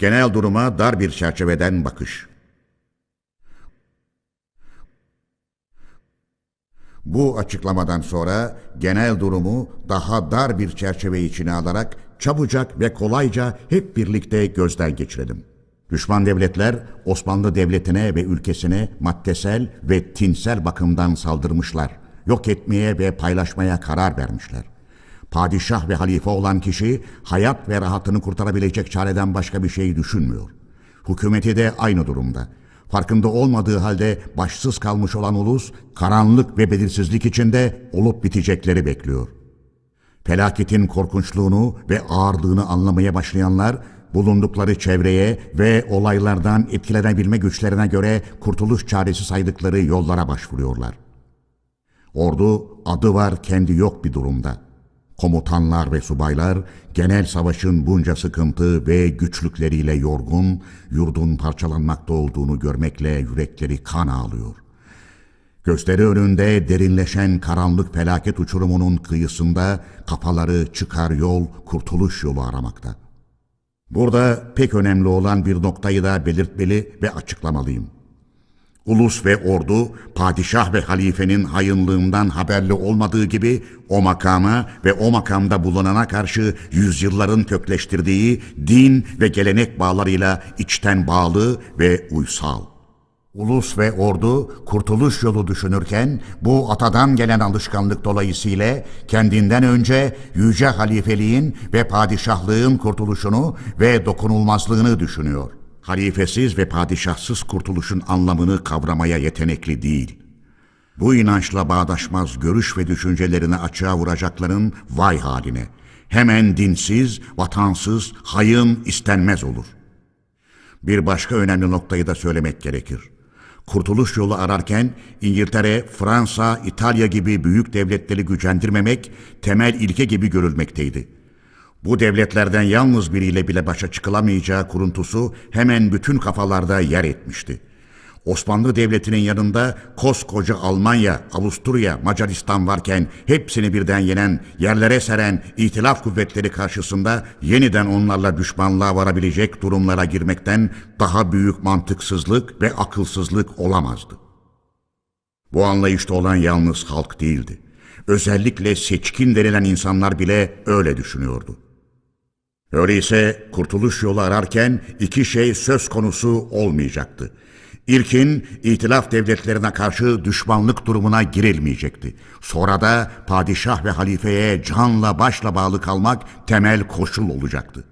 Genel duruma dar bir çerçeveden bakış. Bu açıklamadan sonra genel durumu daha dar bir çerçeve içine alarak çabucak ve kolayca hep birlikte gözden geçirelim. Düşman devletler Osmanlı Devleti'ne ve ülkesine maddesel ve tinsel bakımdan saldırmışlar. Yok etmeye ve paylaşmaya karar vermişler. Padişah ve halife olan kişi hayat ve rahatını kurtarabilecek çareden başka bir şey düşünmüyor. Hükümeti de aynı durumda. Farkında olmadığı halde başsız kalmış olan ulus karanlık ve belirsizlik içinde olup bitecekleri bekliyor. Felaketin korkunçluğunu ve ağırlığını anlamaya başlayanlar bulundukları çevreye ve olaylardan etkilenebilme güçlerine göre kurtuluş çaresi saydıkları yollara başvuruyorlar. Ordu adı var kendi yok bir durumda. Komutanlar ve subaylar genel savaşın bunca sıkıntı ve güçlükleriyle yorgun, yurdun parçalanmakta olduğunu görmekle yürekleri kan ağlıyor. Gözleri önünde derinleşen karanlık felaket uçurumunun kıyısında kafaları çıkar yol, kurtuluş yolu aramakta. Burada pek önemli olan bir noktayı da belirtmeli ve açıklamalıyım. Ulus ve ordu padişah ve halifenin hayınlığından haberli olmadığı gibi o makama ve o makamda bulunana karşı yüzyılların kökleştirdiği din ve gelenek bağlarıyla içten bağlı ve uysal. Ulus ve ordu kurtuluş yolu düşünürken bu atadan gelen alışkanlık dolayısıyla kendinden önce yüce halifeliğin ve padişahlığın kurtuluşunu ve dokunulmazlığını düşünüyor. Halifesiz ve padişahsız kurtuluşun anlamını kavramaya yetenekli değil. Bu inançla bağdaşmaz görüş ve düşüncelerini açığa vuracakların vay haline. Hemen dinsiz, vatansız, hayın istenmez olur. Bir başka önemli noktayı da söylemek gerekir. Kurtuluş yolu ararken İngiltere, Fransa, İtalya gibi büyük devletleri gücendirmemek temel ilke gibi görülmekteydi. Bu devletlerden yalnız biriyle bile başa çıkılamayacağı kuruntusu hemen bütün kafalarda yer etmişti. Osmanlı Devleti'nin yanında koskoca Almanya, Avusturya, Macaristan varken hepsini birden yenen, yerlere seren itilaf kuvvetleri karşısında yeniden onlarla düşmanlığa varabilecek durumlara girmekten daha büyük mantıksızlık ve akılsızlık olamazdı. Bu anlayışta olan yalnız halk değildi. Özellikle seçkin denilen insanlar bile öyle düşünüyordu. Öyleyse kurtuluş yolu ararken iki şey söz konusu olmayacaktı. İlkin itilaf devletlerine karşı düşmanlık durumuna girilmeyecekti. Sonra da padişah ve halifeye canla başla bağlı kalmak temel koşul olacaktı.